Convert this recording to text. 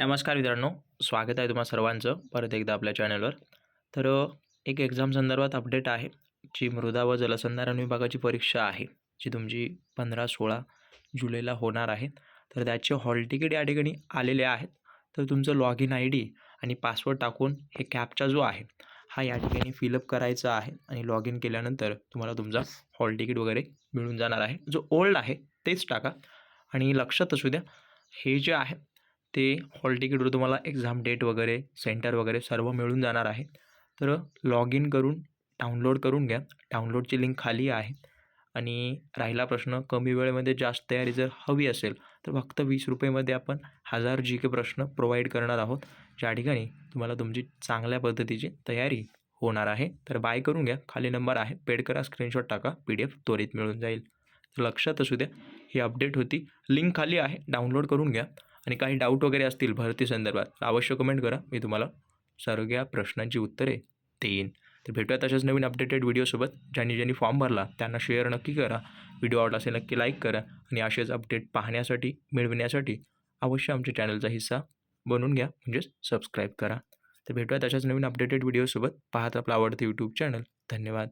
नमस्कार मित्रांनो स्वागत आहे तुम्हा सर्वांचं परत एकदा आपल्या चॅनलवर. तर एक एक्झाम संदर्भात अपडेट आहे जी मृदा व जलसंधारण विभागाची परीक्षा आहे जी तुमची पंधरा सोळा जुलैला होणार आहे. तर त्याचे हॉल तिकीट या ठिकाणी आलेले आहेत. तर तुमचं लॉग इन आय डी आणि पासवर्ड टाकून हे कॅपचा जो आहे हा या ठिकाणी फिलअप करायचा आहे आणि लॉग इन केल्यानंतर तुम्हाला तुमचा हॉल तिकीट वगैरे मिळून जाणार आहे. जो ओल्ड आहे तेच टाका. आणि लक्षात असू द्या हे जे आहे ते हॉल तिकीटवर तुम्हाला एक्झाम डेट वगैरे सेंटर वगैरे सर्व मिळून जाणार आहे. तर लॉग इन करून डाउनलोड करून घ्या. डाउनलोडची लिंक खाली आहे. आणि राहिला प्रश्न कमी वेळेमध्ये जास्त तयारी जर हवी असेल तर फक्त वीस रुपयेमध्ये आपण हजार जी के प्रश्न प्रोव्हाइड करणार आहोत. ज्या ठिकाणी तुम्हाला तुमची चांगल्या पद्धतीची तयारी होणार आहे. तर बाय करून घ्या. खाली नंबर आहे. पेड करा. स्क्रीनशॉट टाका. पी डी एफ त्वरित मिळून जाईल. तर लक्षात असू द्या ही अपडेट होती. लिंक खाली आहे. डाउनलोड करून घ्या. आणि काही डाऊट वगैरे असतील भरती संदर्भात अवश्य कमेंट करा. मी तुम्हाला सर्व प्रश्नांची उत्तरे देईन. तर भेटूया तशाच नवीन अपडेटेड व्हिडिओसोबत ज्यांनी ज्यांनी फॉर्म भरला त्यांना शेअर नक्की करा. व्हिडिओ आवडला असेल नक्की लाईक करा. आणि असेच अपडेट पाहण्यासाठी मिळविण्यासाठी अवश्य आमच्या चॅनलचा हिस्सा बनवून घ्या. म्हणजेच सबस्क्राईब करा. तर भेटूया तशाच नवीन अपडेटेड व्हिडिओसोबत पाहत आपलं आवडतं यूट्यूब चॅनल धन्यवाद.